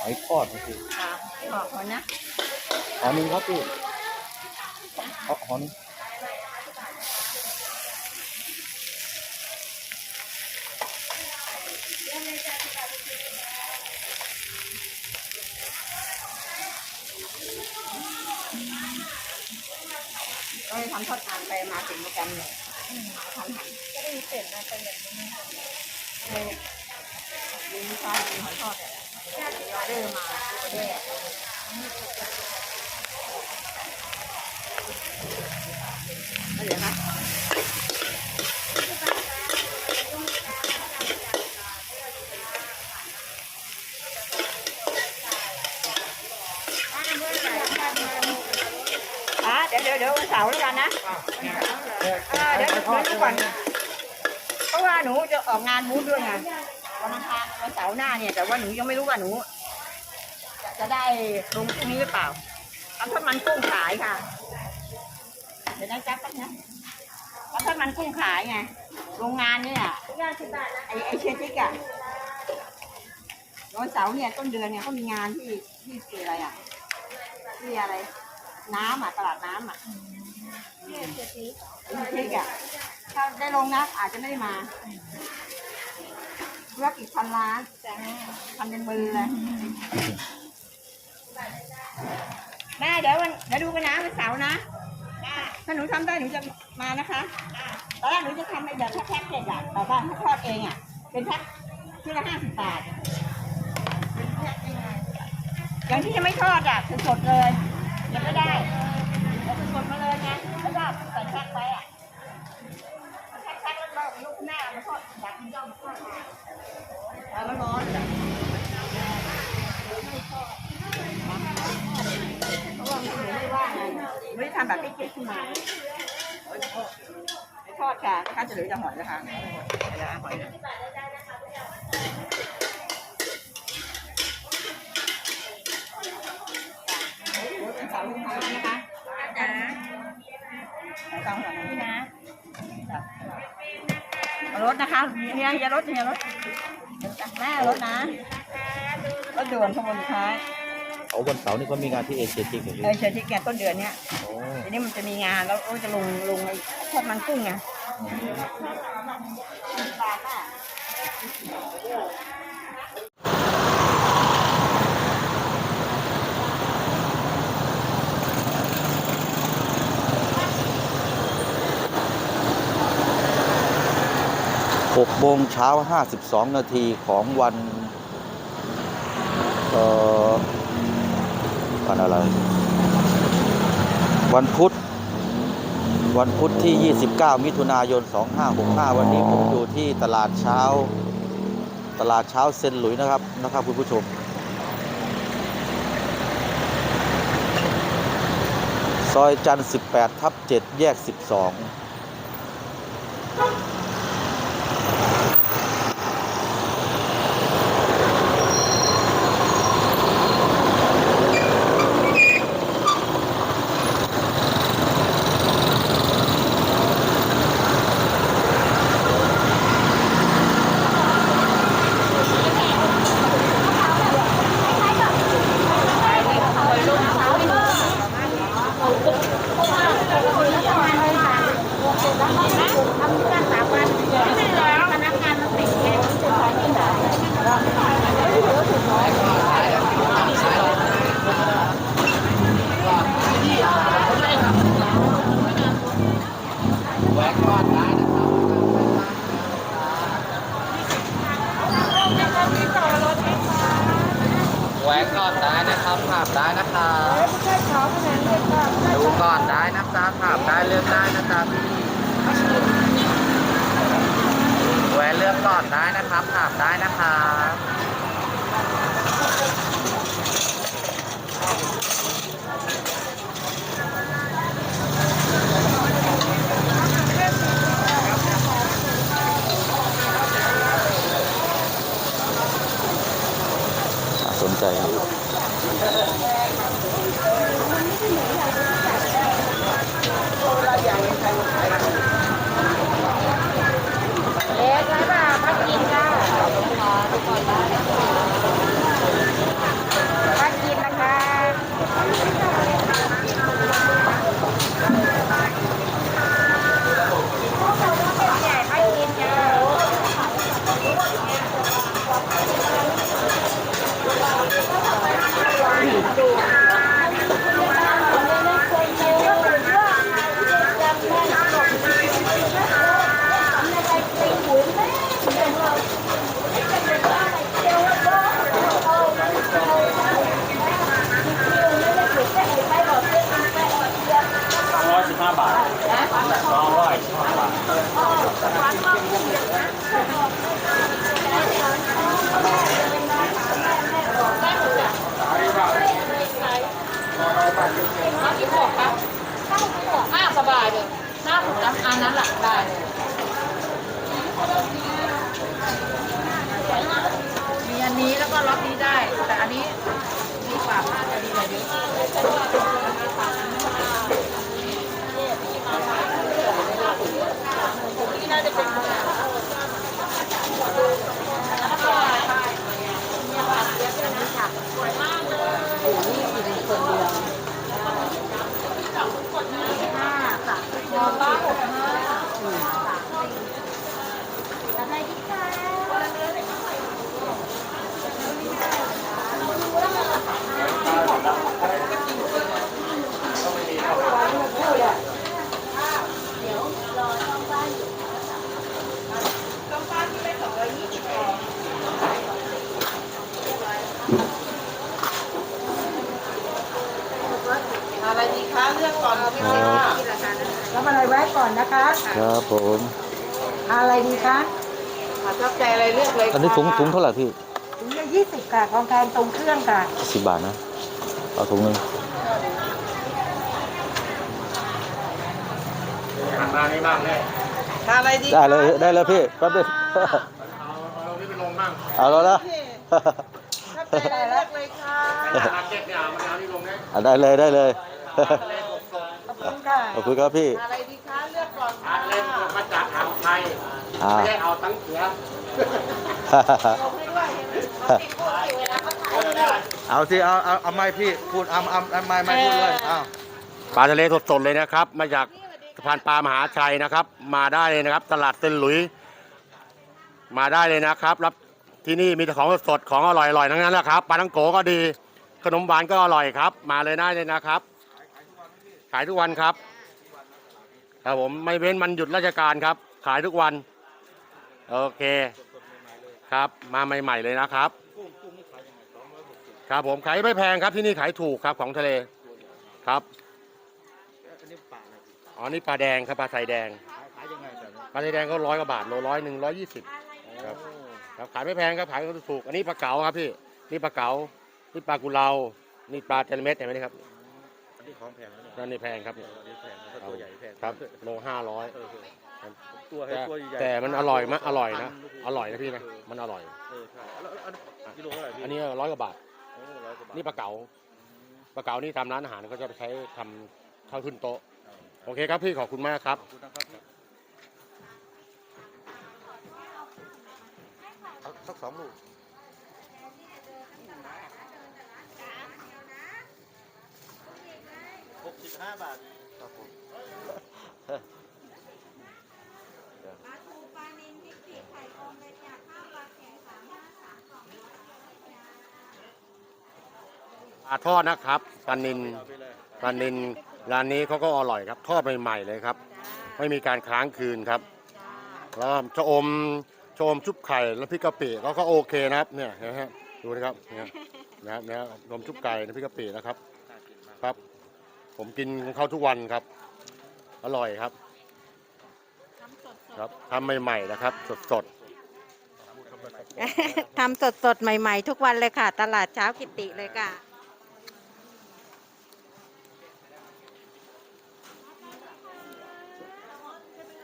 หอยทอดนะพี่ค่ะบอกก่อนนะหอหนึ่งครับพี่เอาหอหนึ่งก็เลยทำทอดทานไปมาถึงด้วยกันเลยทำหันก็ได้เสร็จมาเป็นแบบนี้เลยมีลูกค้ามีหอยทอดเนี่ย ออเดอร์มาออเดอร์เดี๋ยวนะอะเดี๋ยวเดี๋ยวเดี๋ยววันเสาร์แล้วกันนะเออเดี๋ยวเดี๋ยวเดี๋ยวก่อนเพราะว่าหนูจะออกงานมูดด้วยไงวันอังคาร วันเสาร์หน้าเนี่ย แต่ว่าหนูยังไม่รู้ว่าหนู จะจะได้ลงพรุ่งนี้หรือเปล่าทำทอดมันกุ้งขายค่ะ เดี๋ยวนะจ๊บแป๊บนะทำทอดมันกุ้งขายไงโรงงานเนี่ยไอไอเชฟติ๊กอะวันเสาร์เนี่ยต้นเดือนเนี่ยเขามีงานที่ที่ที่อะไรอะที่อะไร น้ำอะตลาดน้ำอะพริกอะถ้าได้ลงนะอาจจะไม่ได้มา ธุรกิจพันล้านพันเป็นมือเลยแม่เดี๋ยววันเดี๋ยวดูกันนะวันเสาร์นะถ้าหนูทำได้หนูจะมานะคะตอนแรกหนูจะทำในแบบแพ็คเกจอะแต่ว่าถ้าทอดเองอะเป็นแพ็คที่ละห้าสิบบาทอย่างที่จะไม่ทอดอะคือสดเลยยังไม่ได้เอสดๆมาเลยไงแล้วก็ใส่แพ็คไว้อะ ลูกหน้ามาทอดอยากกินย่อมทอดเอาแล้วร้อนจ้ะเพราะว่ามันไม่ได้ว่าไงไม่ได้ทำแบบไม่เก็บขึ้นมาไม่ทอดค่ะข้าจะเหลือจะหอยนะคะเดี๋ยวหอยนะเป็นสาวลูกค้านะคะจ้าต้องหน่อยนะ รถนะคะเนี่ยอย่ารถอย่ารถแม่รถนะรถด่วนขบวนสุดท้ายเอาวันเสาร์นี่ก็มีงานที่เอเชียทิกเหรอพี่เออเชิญที่แกต้นเดือนเนี้ยโอ้ทีนี้มันจะมีงานแล้วก็จะลงลงไอ้ทอดมันกุ้งไง บาทอะหกโมงเช้าห้าสิบสองนาทีของวันเอ่อวันอะไร วันพุธ วันพุธที่ 29 มิถุนายน 2565 วันนี้ผมอยู่ที่ตลาดเช้า ตลาดเช้าเซนหลุยนะครับ นะครับคุณผู้ชม ซอยจันทร์18 ทับ 7 แยก 12 แหวกก่อนได้นะครับถามได้นะครับดู ก่อนได้นะจ๊ะถามได้เลือกได้นะจ๊ะพี่แหวนเลือกก่อนได้นะครับถามได้นะครับสนใจครับ เล็กแล้วป่ะพักกินจ้า รับอันนั้นแหละได้มีอันนี้แล้วก็ล็อตนี้ได้ แต่อันนี้ดีกว่าผ้าจะดีกว่าเยอะนี่น่าจะเป็นสวยมากเลยโอ้โหนี่กินคนเดียว ห้าค่ะยอมบ้าหกห้าอืมอะไรดีคะอะไรดีคะเลือกก่อนพี่ว่ารับอะไรไว้ก่อนนะคะ ครับผม อะไรดีคะชอบใจ อะไรเลือกเลยอันนี้ถุงถุงเท่าไหร่พี่ถุงละยี่สิบค่ะของแพงตรงเครื่องค่ะสิบบาทนะ เอาถุงหนึ่งหันมานี่บ้างเนี่ยอะไรดีได้เลยได้เลยพี่แป๊บเดียวเอาเอานี่ไปลงบ้างเอาแล้วนะชอบใจอะไรเลือกเลยค่ะมาเก็ตเนี่ยเอามาเอานี่ลงได้อะได้เลยได้เลยเล่นสดขอบคุณค่ะขอบคุณครับพี่ อะไรดีคะเลือกก่อนๆค่ะอันเล่นสดมาจากอ่าวไทยอ่าไม่ได้เอาตั้งเสือลงให้ด้วย เขาติดพูดสิเวลาเขาถ่ายเลยเอาสิเอาเอาเอาไม้พี่พูดเอาเอาเอาไม้ไม้พูดเลยเอาปลาทะเลสดๆเลยนะครับ มาจากสะพานปลามหาชัยนะครับ มาได้เลยนะครับ ตลาดเซนหลุย มาได้เลยนะครับ รับที่นี่มีแต่ของสดๆของอร่อยๆทั้งนั้นแหละครับปลาทังโกก็ดี ขนมหวานก็อร่อยครับ มาเลยได้เลยนะครับ ขายทุกวันครับครับผมไม่เว้นมันหยุดราชการครับ ขายทุกวัน โอเค ครับ มาใหม่ ๆ เลยนะครับครับผมขายไม่แพงครับที่นี่ขายถูกครับของทะเลครับอ๋อนี่ปลาแดงครับปลาไทยแดงขายยังไงแบบนี้ปลาไทยแดงก็ร้อยกว่าบาทโลร้อยหนึ่งร้อยยี่สิบครับครับขายไม่แพงครับขายก็ถูกอันนี้ปลาเก๋าครับพี่นี่ปลาเก๋านี่ปลากุเลานี่ปลาเทเลเม็ดเห็นไหมนี่ครับอันนี้ของแพงแล้วเนี่ยนั่นนี่แพงครับอันนี้แพงถ้าตัวใหญ่แพงครับโลห้าร้อยเออเออ ตัวให้แต่ตัวใหญ่แต่มันอร่อยมากอร่อยนะ อร่อยนะพี่นะ มันอร่อย เออใช่แล้วแล้วอันนี้กิโลเท่าไหร่พี่อันนี้ร้อยกว่าบาท โอ้ร้อยกว่าบาทนี่ปลาเก๋า ปลาเก๋านี่ตามร้านอาหารก็จะไปใช้ทำข้าวขึ้นโต๊ะ โอเคครับพี่ขอบคุณมากครับ ขอบคุณนะครับเอาสักสองลูกหกสิบห้าบาท ครับผม ปลาทอดนะครับปลานินปลานินร้านนี้เขาก็อร่อยครับทอดใหม่ๆเลยครับ ไม่มีการค้างคืนครับแล้วชะอมชะอมชุบไข่แล้วพริกกะปิเขาก็โอเคนะครับเนี่ยนะฮะดูนะครับเนี่ยนะครับเนี่ยนมชุบไก่น้ำพริกกะปินะครับครับ ผมกินของเขาทุกวันครับ อร่อยครับครับทำใหม่ๆนะครับ สดทำสดสดๆใหม่ ๆ ทุกวันเลยค่ะ ตลาดเช้ากิติเลยค่ะ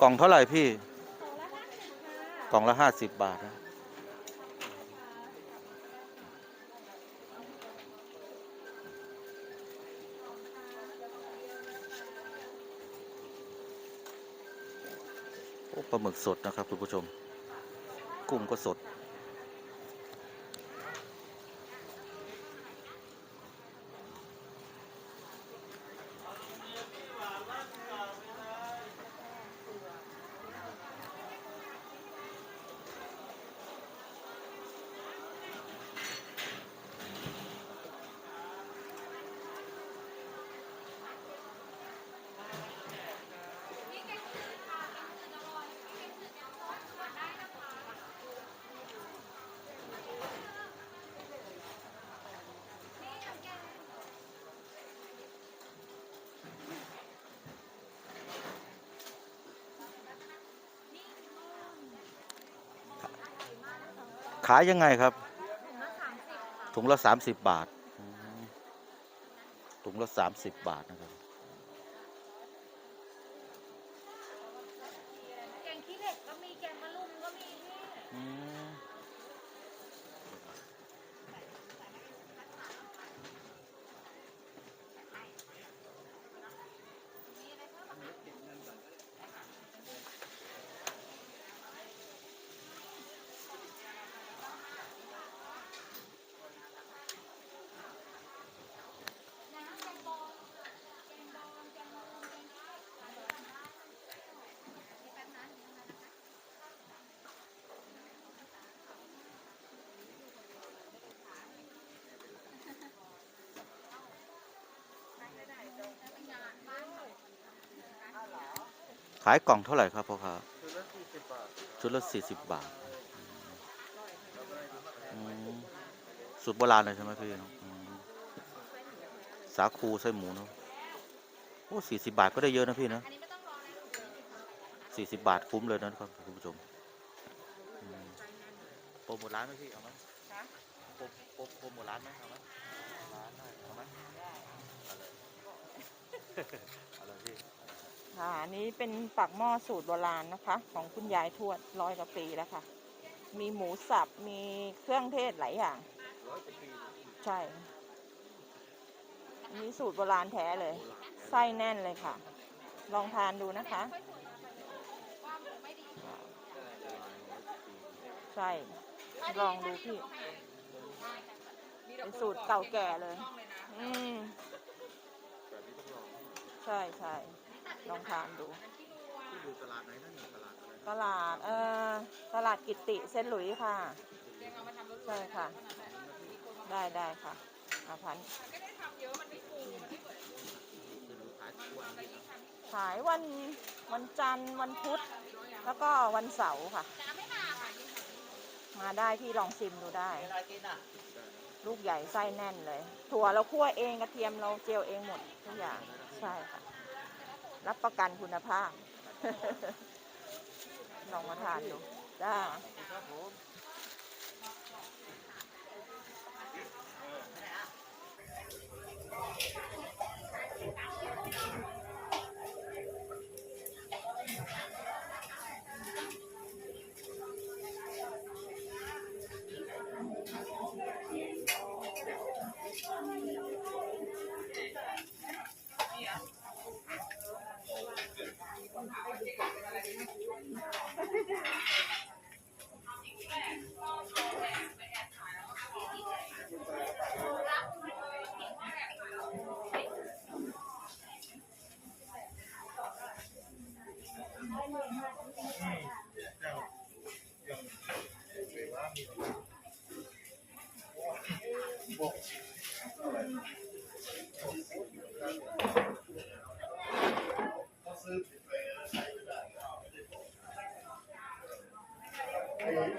กล่องเท่าไหร่พี่ กล่องละห้าสิบบาทนะโอ้ปลาหมึกสดนะครับคุณผู้ชม กุ้งก็สด ขายยังไงครับ ถุงละสามสิบบาทอืมถุงละสามสิบบาทนะครับายกล่องเท่าไหร่ครับพ่อค้าชุดละสี่สิบบาทอืมสูตรโบราณเลยใช่ไหมพี่เนาะอืมสาคูไส้หมูเนาะโอ้สี่สิบบาทก็ได้เยอะนะพี่นะสี่สิบบาทคุ้มเลยนะครับคุณผู้ชมอืมโปรโมทร้านไหมพี่เอาไหมคะโปรโปรโปรโมทร้านไหมเอาไหมร้านได้เอาไหมเอาเลยเอาเลยพี่ ค่ะอันนี้เป็นปักหม้อสูตรโบราณนะคะ ของคุณยายทวดร้อยกว่าปีแล้วค่ะ มีหมูสับ มีเครื่องเทศหลายอย่าง ใช่ อันนี้สูตรโบราณแท้เลย ไส้แน่นเลยค่ะ ลองทานดูนะคะ ใช่ ลองดูพี่ เป็นสูตรเก่าแก่เลย อืม ใช่ใช่ ลองทานดู ที่อยู่ตลาดไหนนั่นตลาดอะไรตลาด เอ่อ ตลาดกิตติเซนต์หลุยส์ค่ะ ใช่ค่ะ ได้ได้ค่ะอาพันขายวันวันจันทร์วันพุธ แล้วก็วันเสาร์ค่ะ มาได้ที่ลองชิมดูได้ ลูกใหญ่ไส้แน่นเลย ถั่วเราคั่วเองกระเทียมเราเจียวเองหมดทุกอย่าง ใช่ค่ะ รับประกันคุณภาพลองมาทานดูไ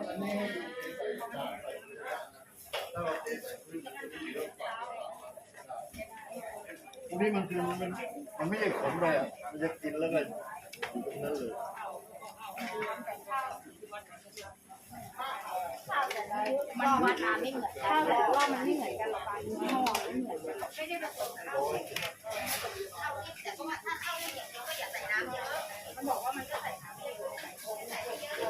ด้อันนี้มันคือมันมันไม่ใช่ขมเลยอะ มันจะกินแล้วก็อยู่ตรงนั้นเลยมันวัดน้ำไม่เหมือนกันแล้วว่ามันไม่เหมือนกันหรอกค่ะยี่ห้อไม่เหมือนกันไม่ได้ผสมกันแต่ก็ว่าถ้าข้าวไม่เห็นเราก็อย่าใส่น้ำเยอะ มันบอกว่ามันก็ใส่น้ำเยอะใส่เยอะ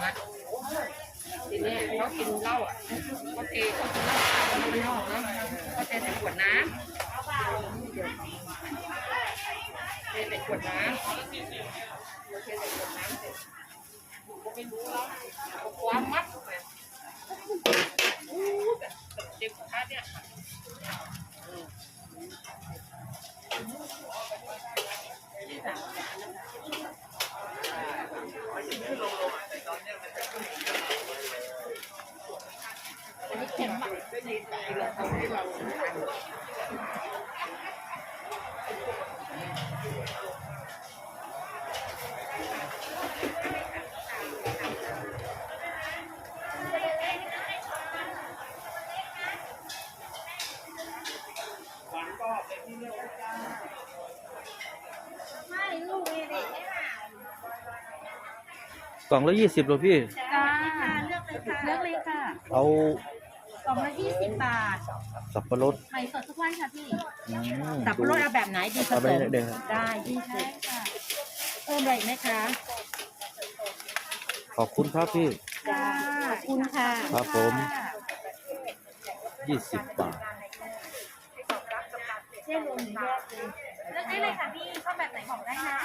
เหล้าอะเขาเทเขากินเหล้าเขาไม่นอกแล้วเขาเทใส่ขวดน้ำเทใส่ขวดน้ำเราเทใส่ขวดน้ำเสร็จก็ไม่รู้แล้วเอาคว้ามัดไปอู้แบบเด็กกระทะเนี่ยไม่ลูกเลยดิ กล่องละยี่สิบเลยพี่ จ้าเลือกเลยค่ะเลือกเลยค่ะเอาก ล่องละยี่สิบบาท สับปะรดใหม่สดทุกวันค่ะพี่อืมสับปะรดเอาแบบไหนดีผเอาสไปมเด้งครับได้ยี่สิใช่บค่ะเพิ่มอะไรอีกไหมคะขอบคุณครับพี่จ้าขอบคุณค่ะครับผม ยี่สิบบาทเลือกได้เลยค่ะพี่ชอบแบบไหนของได้นะ